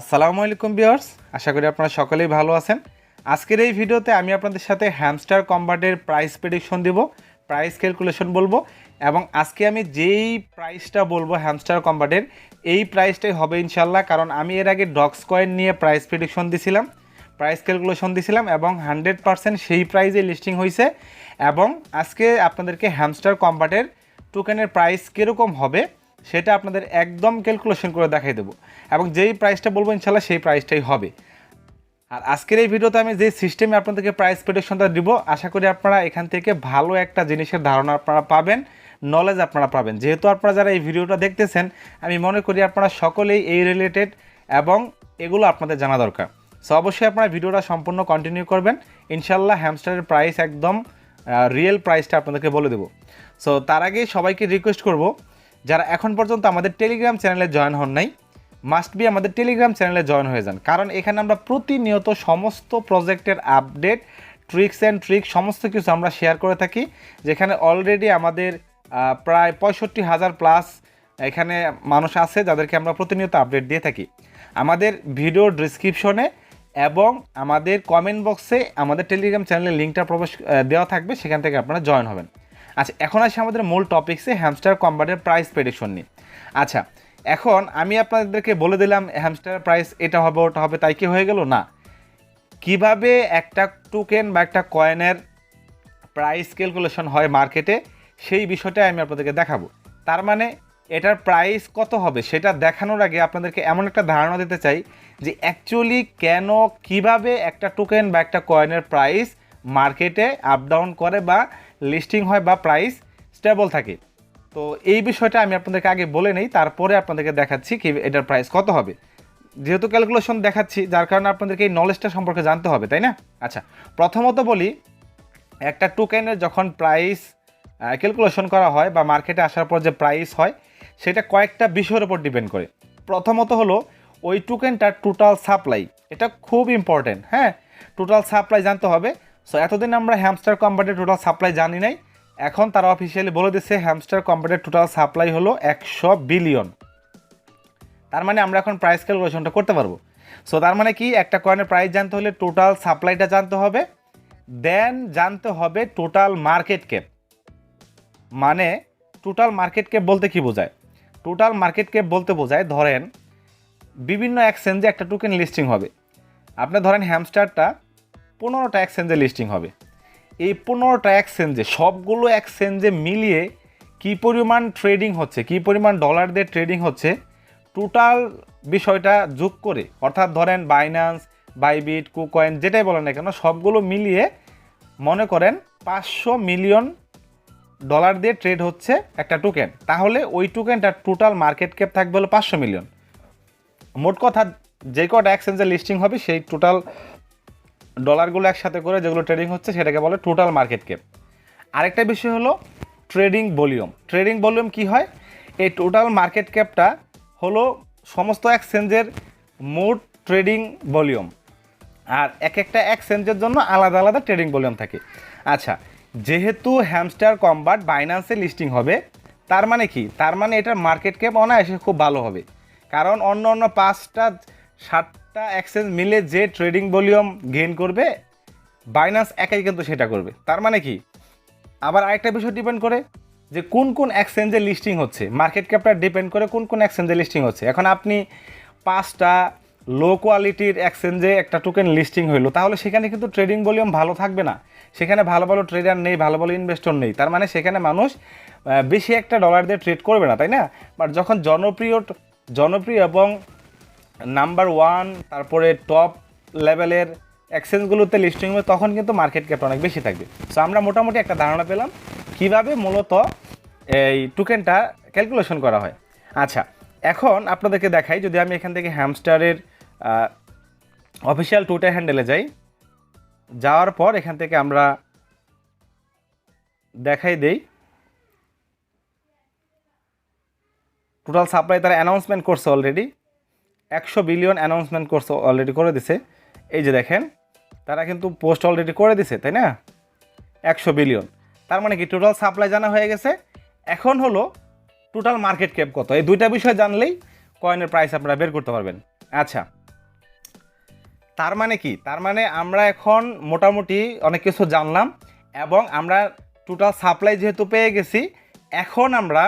আসসালামু আলাইকুম বিয়ার্স আশা করি আপনারা সকলেই ভালো আছেন। আজকের এই ভিডিওতে আমি আপনাদের সাথে হ্যামস্টার কম্বাটের প্রাইস প্রেডিকশন দিব প্রাইস ক্যালকুলেশন বলব, এবং আজকে আমি যেই প্রাইসটা বলব হ্যামস্টার কম্বাটের, এই প্রাইসটাই হবে ইনশাল্লাহ কারণ আমি এর আগে ডক্স কয়েন নিয়ে প্রাইস প্রেডিকশন দিছিলাম প্রাইস ক্যালকুলেশন দিছিলাম, এবং হান্ড্রেড পার্সেন্ট সেই প্রাইজে লিস্টিং হয়েছে এবং আজকে আপনাদেরকে হ্যামস্টার কম্বাটের টোকেনের প্রাইস কীরকম হবে, সেটা আপনাদের একদম ক্যালকুলেশন করে দেখাই দেবো। এবং যেই প্রাইসটা বলব ইনশাল্লাহ সেই প্রাইসটাই হবে। আর আজকের এই ভিডিওতে আমি যে সিস্টেমে আপনাদেরকে প্রাইস প্রেডিকশনটা দিব, আশা করি আপনারা এখান থেকে ভালো একটা জিনিসের ধারণা আপনারা পাবেন নলেজ আপনারা পাবেন। যেহেতু আপনারা যারা এই ভিডিওটা দেখতেছেন, আমি মনে করি আপনারা সকলেই এই রিলেটেড এবং এগুলো আপনাদের জানা দরকার। সো অবশ্যই আপনারা ভিডিওটা সম্পূর্ণ কন্টিনিউ করবেন। ইনশাল্লাহ হ্যামস্টারের প্রাইস একদম রিয়েল প্রাইসটা আপনাদেরকে বলে দেবো। সো তার আগে সবাইকে রিকোয়েস্ট করব, যারা এখন পর্যন্ত আমাদের টেলিগ্রাম চ্যানেলে জয়েন হন নাই মাস্ট বি আমাদের টেলিগ্রাম চ্যানেলে জয়েন হয়ে যান। কারণ এখানে আমরা প্রতিনিয়ত সমস্ত প্রজেক্টের আপডেট ট্রিক্স অ্যান্ড ট্রিক সমস্ত কিছু আমরা শেয়ার করে থাকি। যেখানে অলরেডি আমাদের প্রায় পঁয়ষট্টি হাজার প্লাস এখানে মানুষ আছে যাদেরকে আমরা প্রতিনিয়ত আপডেট দিয়ে থাকি। আমাদের ভিডিও ডিসক্রিপশনে এবং আমাদের কমেন্ট বক্সে আমাদের টেলিগ্রাম চ্যানেলের লিঙ্কটা প্রবেশ দেওয়া থাকবে, সেখান থেকে আপনারা জয়েন হবেন। আচ্ছা এখন আসি আমাদের মূল টপিক্সে হ্যামস্টার কম্বাটের প্রাইস প্রেডিকশন নিয়ে। আচ্ছা এখন আমি আপনাদেরকে বলে দিলাম হ্যামস্টার প্রাইস এটা হবে, ওটা হবে, তাই কি হয়ে গেল? না। কীভাবে একটা টোকেন বা একটা কয়েনের প্রাইস ক্যালকুলেশন হয় মার্কেটে সেই বিষয়টা আমি আপনাদেরকে দেখাবো। তার মানে এটার প্রাইস কত হবে সেটা দেখানোর আগে আপনাদেরকে এমন একটা ধারণা দিতে চাই যে অ্যাকচুয়ালি কেন, কীভাবে একটা টোকেন বা একটা কয়েনের প্রাইস মার্কেটে আপ ডাউন করে বা লিস্টিং হয় বা প্রাইস স্টেবল থাকে। তো এই বিষয়টা আমি আপনাদেরকে আগে বলে নেই, তারপরে আপনাদেরকে দেখাচ্ছি কি এটার প্রাইস কত হবে। যেহেতু ক্যালকুলেশন দেখাচ্ছি, যার কারণে আপনাদেরকে এই নলেজটা সম্পর্কে জানতে হবে, তাই না? আচ্ছা প্রথমত বলি, একটা টোকেনের যখন প্রাইস ক্যালকুলেশন করা হয় বা মার্কেটে আসার পর যে প্রাইস হয়, সেটা কয়েকটা বিষয়ের উপর ডিপেন্ড করে। প্রথমত হলো, ওই টোকেনটার টোটাল সাপ্লাই এটা খুব ইম্পর্টেন্ট হ্যাঁ? টোটাল সাপ্লাই জানতে হবে। সো এতদিন আমরা হ্যামস্টার কম্পানির টোটাল সাপ্লাই জানি নাই। এখন তারা অফিসিয়ালি বলে দিচ্ছে হ্যামস্টার কম্পানির টোটাল সাপ্লাই হলো একশো বিলিয়ন তার মানে আমরা এখন প্রাইস ক্যালকুলেশনটা করতে পারব। সো তার মানে কি? একটা কয়েনের প্রাইস জানতে হলে টোটাল সাপ্লাইটা জানতে হবে দেন জানতে হবে টোটাল মার্কেট ক্যাপ মানে টোটাল মার্কেট ক্যাপ বলতে কি বোঝায়? টোটাল মার্কেট ক্যাপ বলতে বোঝায় ধরেন বিভিন্ন এক্সচেঞ্জে একটা টোকেন লিস্টিং হবে। আপনি ধরেন হ্যামস্টারটা পনেরোটা এক্সচেঞ্জে লিস্টিং হবে। এই পনেরোটা এক্সচেঞ্জে সবগুলো এক্সচেঞ্জে মিলিয়ে কি পরিমাণ ট্রেডিং হচ্ছে, কি পরিমাণ ডলার দিয়ে ট্রেডিং হচ্ছে টোটাল বিষয়টা যোগ করে, অর্থাৎ ধরেন বাইন্যান্স বাইবিট কুকয়েন যেটাই বলেন না কেন, সবগুলো মিলিয়ে মনে করেন পাঁচশো মিলিয়ন ডলার দিয়ে ট্রেড হচ্ছে একটা টোকেন তাহলে ওই টোকেনটার টোটাল মার্কেট ক্যাপ থাকবে হলো পাঁচশো মিলিয়ন মোট কথা যে কটা এক্সচেঞ্জে লিস্টিং হবে, সেই টোটাল ডলারগুলো একসাথে করে যেগুলো ট্রেডিং হচ্ছে সেটাকে বলে টোটাল মার্কেট ক্যাপ আরেকটা বিষয় হলো ট্রেডিং ভলিউম ট্রেডিং ভলিউম কি হয়? এই টোটাল মার্কেট ক্যাপটা হলো সমস্ত এক্সচেঞ্জের মোট ট্রেডিং ভলিউম আর এক একটা এক্সচেঞ্জের জন্য আলাদা আলাদা ট্রেডিং ভলিউম থাকে। আচ্ছা যেহেতু হ্যামস্টার কম্বাট বাইন্যান্সে লিস্টিং হবে, তার মানে কি? তার মানে এটার মার্কেট ক্যাপ অনায়াসে খুব ভালো হবে। কারণ অন্য অন্য পাঁচটা সাতটা এক্সচেঞ্জ মিলে যে ট্রেডিং ভলিউম গেইন করবে বাইন্যান্স একাই কিন্তু সেটা করবে। তার মানে কি? আবার আরেকটা বিষয় ডিপেন্ড করে যে কোন কোন এক্সচেঞ্জে লিস্টিং হচ্ছে। মার্কেট ক্যাপটা ডিপেন্ড করে কোন কোন এক্সচেঞ্জে লিস্টিং হচ্ছে। এখন আপনি পাঁচটা লো কোয়ালিটির এক্সচেঞ্জে একটা টোকেন লিস্টিং হইল, তাহলে সেখানে কিন্তু ট্রেডিং ভলিউম ভালো থাকবে না। সেখানে ভালো ভালো ট্রেডার নেই, ভালো ভালো ইনভেস্টর নেই। তার মানে সেখানে মানুষ বেশি একটা ডলার দিয়ে ট্রেড করবে না, তাই না? বাট যখন জনপ্রিয় জনপ্রিয় এবং নাম্বার ওয়ান, তারপরে টপ লেভেলের এক্সচেঞ্জগুলোতে লিস্টিং হবে, তখন কিন্তু মার্কেট ক্যাপ অনেক বেশি থাকবে। সো আমরা মোটামুটি একটা ধারণা পেলাম কীভাবে মূলত এই টোকেনটা ক্যালকুলেশন করা হয়। আচ্ছা এখন আপনাদেরকে দেখাই, যদি আমি এখান থেকে হ্যামস্টারের অফিসিয়াল টুইটার হ্যান্ডেলে যাই, যাওয়ার পর এখান থেকে আমরা দেখাই দেই। টোটাল সাপ্লাই তারা অ্যানাউন্সমেন্ট করছে অলরেডি একশো বিলিয়ন অ্যানাউন্সমেন্ট করছে অলরেডি করে দিছে। এই যে দেখেন, তারা কিন্তু পোস্ট অলরেডি করে দিছে, তাই না? একশো বিলিয়ন। তার মানে কি টোটাল সাপ্লাই জানা হয়ে গেছে। এখন হলো টোটাল মার্কেট ক্যাপ কত? এই দুইটা বিষয় জানলেই কয়েনের প্রাইস আপনারা বের করতে পারবেন। আচ্ছা তার মানে কি? তার মানে আমরা এখন মোটামুটি অনেক কিছু জানলাম এবং আমরা টোটাল সাপ্লাই যেহেতু পেয়ে গেছি, এখন আমরা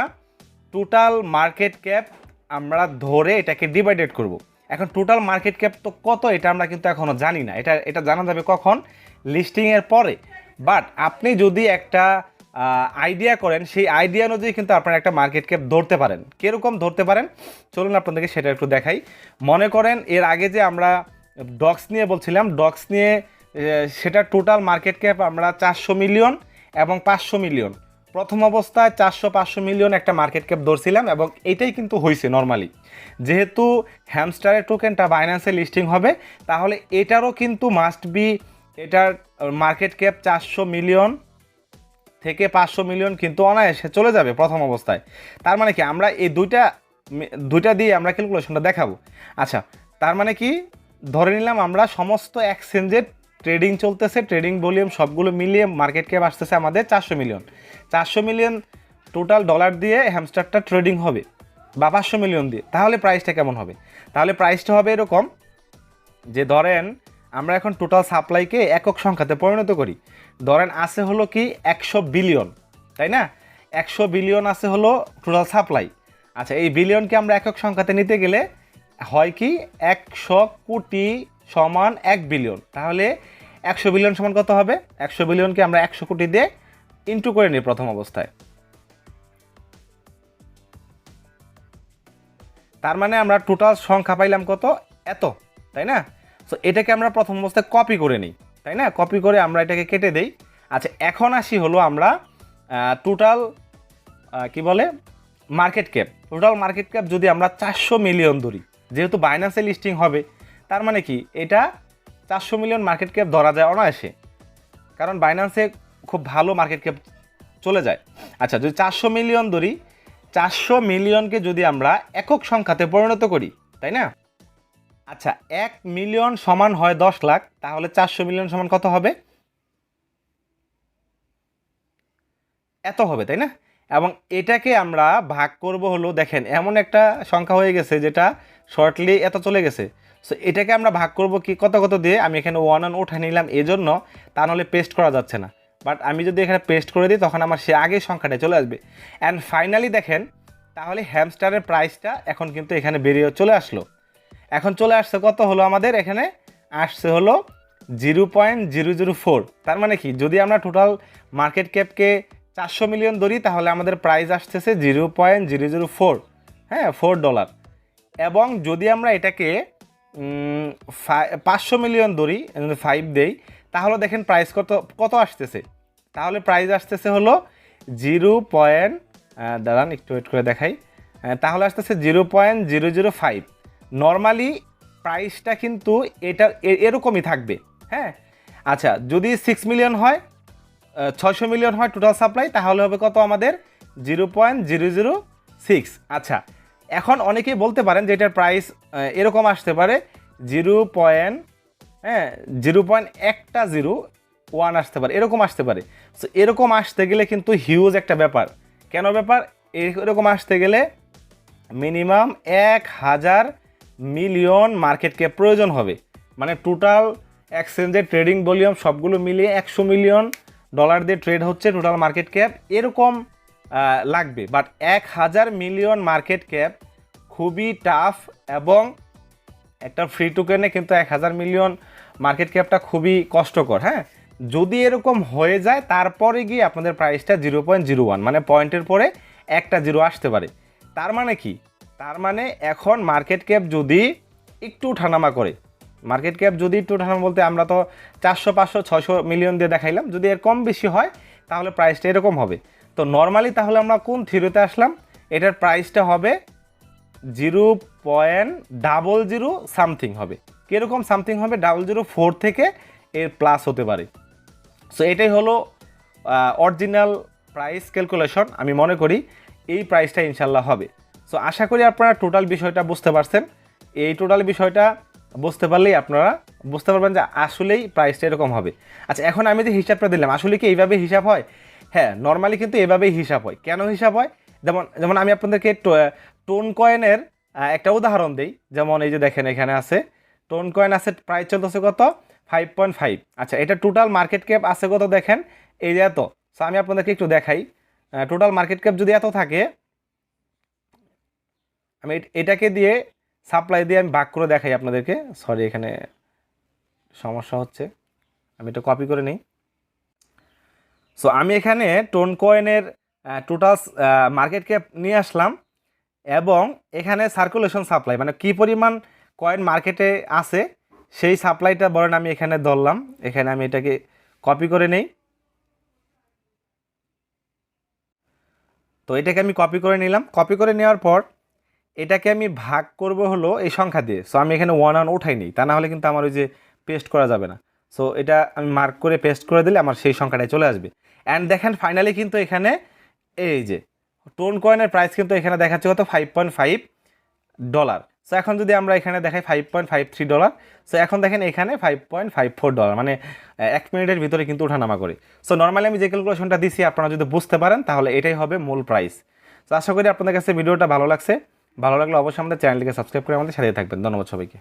টোটাল মার্কেট ক্যাপ আমরা ধরে এটাকে ডিভাইডেড করব। এখন টোটাল মার্কেট ক্যাপ তো কত এটা আমরা কিন্তু এখনও জানি না। এটা এটা জানা যাবে কখন? লিস্টিংয়ের পরে। বাট আপনি যদি একটা আইডিয়া করেন, সেই আইডিয়া অনুযায়ী কিন্তু আপনারা একটা মার্কেট ক্যাপ ধরতে পারেন। কীরকম ধরতে পারেন? চলুন আপনাদেরকে সেটা একটু দেখাই। মনে করেন এর আগে যে আমরা ডক্স নিয়ে বলছিলাম ডক্স নিয়ে সেটা টোটাল মার্কেট ক্যাপ আমরা চারশো মিলিয়ন এবং পাঁচশো মিলিয়ন প্রথম অবস্থায় চারশো পাঁচশো মিলিয়ন একটা মার্কেট ক্যাপ ধরছিলাম এবং এটাই কিন্তু হয়েছে নর্মালি যেহেতু হ্যামস্টারের টোকেনটা বাইন্যান্সে লিস্টিং হবে, তাহলে এটারও কিন্তু মাস্ট বি এটার মার্কেট ক্যাপ চারশো মিলিয়ন থেকে পাঁচশো মিলিয়ন কিন্তু অনায়াসে চলে যাবে প্রথম অবস্থায়। তার মানে কি? আমরা এই দুইটা দুইটা দিয়ে আমরা ক্যালকুলেশনটা দেখাবো। আচ্ছা তার মানে কি? ধরে নিলাম আমরা সমস্ত এক্সচেঞ্জের ট্রেডিং চলতেছে, ট্রেডিং ভলিউম সবগুলো মিলিয়ে মার্কেট ক্যাপ আসতেছে আমাদের চারশো মিলিয়ন চারশো মিলিয়ন টোটাল ডলার দিয়ে হ্যামস্টারটা ট্রেডিং হবে, বা পাঁচশো মিলিয়ন দিয়ে। তাহলে প্রাইসটা কেমন হবে? তাহলে প্রাইসটা হবে এরকম যে ধরেন আমরা এখন টোটাল সাপ্লাইকে একক সংখ্যাতে পরিণত করি। ধরেন আছে হলো কি একশো বিলিয়ন তাই না? একশো বিলিয়ন আছে হলো টোটাল সাপ্লাই আচ্ছা এই বিলিয়নকে আমরা একক সংখ্যাতে নিতে গেলে হয় কি একশো কোটি সমান এক বিলিয়ন তাহলে একশো বিলিয়ন সমান কত হবে? একশো বিলিয়নকে আমরা একশো কোটি দিয়ে ইন্টু করে নিই প্রথম অবস্থায়। তার মানে আমরা টোটাল সংখ্যা পাইলাম কত? এত, তাই না? সো এটাকে আমরা প্রথম অবস্থায় কপি করে নিই, তাই না? কপি করে আমরা এটাকে কেটে দেই। আচ্ছা এখন আসি হলো আমরা টোটাল কি বলে? Market cap total market cap যদি আমরা চারশো মিলিয়ন ধরি, যেহেতু বাইন্যান্সে লিস্টিং হবে তার মানে কি? এটা চারশো মিলিয়ন মার্কেট ক্যাপ ধরা যায় অনায়াসে। কারণ বাইন্যান্সে খুব ভালো মার্কেট ক্যাপ চলে যায়। আচ্ছা যদি চারশো মিলিয়ন ধরি, চারশো মিলিয়নকে যদি আমরা একক সংখ্যাতে পরিণত করি, তাই না? আচ্ছা এক মিলিয়ন সমান হয় দশ লাখ, তাহলে চারশো মিলিয়ন সমান কত হবে? এত হবে, তাই না? এবং এটাকে আমরা ভাগ করব হলো, দেখেন, এমন একটা সংখ্যা হয়ে গেছে যেটা শর্টলি এত চলে গেছে। সো এটাকে আমরা ভাগ করব কি কত কত দিয়ে? আমি এখানে ওয়ান অন উঠে নিলাম, এজন্য তা নাহলে পেস্ট করা যাচ্ছে না। বাট আমি যদি এখানে পেস্ট করে দিই, তখন আমার সে আগের সংখ্যাটা চলে আসবে। অ্যান্ড ফাইনালি দেখেন, তাহলে হ্যামস্টারের প্রাইসটা এখন কিন্তু এখানে বেরিয়ে চলে আসলো। এখন চলে আসছে কত হলো আমাদের? এখানে আসছে হলো zero point zero zero four তার মানে কি? যদি আমরা টোটাল মার্কেট ক্যাপকে চারশো মিলিয়ন ধরি, তাহলে আমাদের প্রাইস আসতেছে zero point zero zero four হ্যাঁ ফোর ডলার এবং যদি আমরা এটাকে পাঁচশো মিলিয়ন ধরি ফাইভ দেই। তাহলে দেখেন প্রাইস কত কত আসতেছে? তাহলে প্রাইস আসতেছে হলো জিরো পয়েন্ট দাঁড়ান, একটু ওয়েট করে দেখাই। তাহলে আসতেছে zero point zero zero five normally প্রাইসটা কিন্তু এটা এরকমই থাকবে হ্যাঁ? আচ্ছা যদি সিক্স মিলিয়ন হয় ছয়শো মিলিয়ন হয় টোটাল সাপ্লাই তাহলে হবে কত আমাদের? Zero point zero zero six আচ্ছা এখন অনেকেই বলতে পারেন যে এটার প্রাইস এরকম আসতে পারে। জিরো পয়েন্ট হ্যাঁ জিরো পয়েন্ট একটা জিরো ওয়ান আসতে পারে, এরকম আসতে পারে। সো এরকম আসতে গেলে কিন্তু হিউজ একটা ব্যাপার। কেন ব্যাপার? এরকম আসতে গেলে মিনিমাম এক হাজার মিলিয়ন মার্কেট ক্যাপ প্রয়োজন হবে। মানে টোটাল এক্সচেঞ্জের ট্রেডিং ভলিউম সবগুলো মিলিয়ে একশো মিলিয়ন ডলার দিয়ে ট্রেড হচ্ছে টোটাল মার্কেট ক্যাপ এরকম লাগবে। বাট এক হাজার মিলিয়ন মার্কেট ক্যাপ খুবই টাফ এবং একটা ফ্রি টোকেনে কিন্তু এক হাজার মিলিয়ন মার্কেট ক্যাপটা খুবই কষ্টকর হ্যাঁ? যদি এরকম হয়ে যায়, তারপরে গিয়ে আপনাদের প্রাইসটা জিরো পয়েন্ট জিরো ওয়ান মানে পয়েন্টের পরে একটা জিরো আসতে পারে। তার মানে কি? তার মানে এখন মার্কেট ক্যাপ যদি একটু উঠানামা করে মার্কেট ক্যাপ যদি একটু উঠানামা বলতে আমরা তো চারশো, পাঁচশো ছশো মিলিয়ন দিয়ে দেখাইলাম, যদি এর কম বেশি হয়, তাহলে প্রাইসটা এরকম হবে। তো নর্মালি তাহলে আমরা কোন থিরোতে আসলাম? এটার প্রাইসটা হবে zero point double zero something হবে। কীরকম সামথিং হবে? ডাবল জিরো ফোর থেকে এর প্লাস হতে পারে। সো এটাই হলো অরিজিনাল প্রাইস ক্যালকুলেশন আমি মনে করি এই প্রাইসটা ইনশাল্লাহ হবে। সো আশা করি আপনারা টোটাল বিষয়টা বুঝতে পারছেন। এই টোটাল বিষয়টা বুঝতে পারলেই আপনারা বুঝতে পারবেন যে আসলেই প্রাইসটা এরকম হবে। আচ্ছা এখন আমি যে হিসাবটা দিলাম, আসলে কি এইভাবে হিসাব হয়? হ্যাঁ নর্মালি কিন্তু এভাবেই হিসাব হয়। কেন হিসাব হয়? যেমন যেমন আমি আপনাদেরকে টোন কয়েনের একটা উদাহরণ দিই। যেমন এই যে দেখেন, এখানে আছে টোন কয়েন আছে প্রাইস চলতেছে কত? ফাইভ পয়েন্ট ফাইভ আচ্ছা এটা টোটাল মার্কেট ক্যাপ আছে কত দেখেন? এই যে এত। সো আমি আপনাদেরকে একটু দেখাই। টোটাল মার্কেট ক্যাপ যদি এত থাকে, আমি এটাকে দিয়ে সাপ্লাই দিয়ে আমি ভাগ করে দেখাই আপনাদেরকে। সরি এখানে সমস্যা হচ্ছে। আমি এটা কপি করে নিই। সো আমি এখানে টোন কয়েনের টোটাল মার্কেট ক্যাপ নিয়ে আসলাম এবং এখানে সার্কুলেশন সাপ্লাই মানে কি পরিমাণ কয়েন মার্কেটে আছে সেই সাপ্লাইটা বলেন আমি এখানে ধরলাম। এখানে আমি এটাকে কপি করে নেই। তো এটাকে আমি কপি করে নিলাম। কপি করে নেওয়ার পর এটাকে আমি ভাগ করব হলো এই সংখ্যা দিয়ে। সো আমি এখানে ওয়ান ওয়ান উঠাই নিই। তা না হলে কিন্তু আমার ওই যে পেস্ট করা যাবে না। সো এটা আমি মার্ক করে পেস্ট করে দিলে আমার সেই সংখ্যাটাই চলে আসবে। অ্যান্ড দেখেন ফাইনালি কিন্তু এখানে এই যে টোন কয়েনের প্রাইস কিন্তু এখানে দেখাচ্ছে কত? Five point five dollar so এখন যদি আমরা এখানে দেখাই five point five three dollar so এখন দেখেন এখানে five point five four dollar মানে এক মিনিটের ভিতরে কিন্তু ওঠানামা করে। সো নর্মালি আমি যে ক্যালকুলেশনটা দিছি, আপনারা যদি বুঝতে পারেন, তাহলে এটাই হবে মূল প্রাইস তো আশা করি আপনাদের কাছে ভিডিওটা ভালো লাগছে। ভালো লাগলে অবশ্যই আমাদের চ্যানেলটিকে সাবস্ক্রাইব করে আমাদের সাথে থাকবেন। ধন্যবাদ সবাইকে।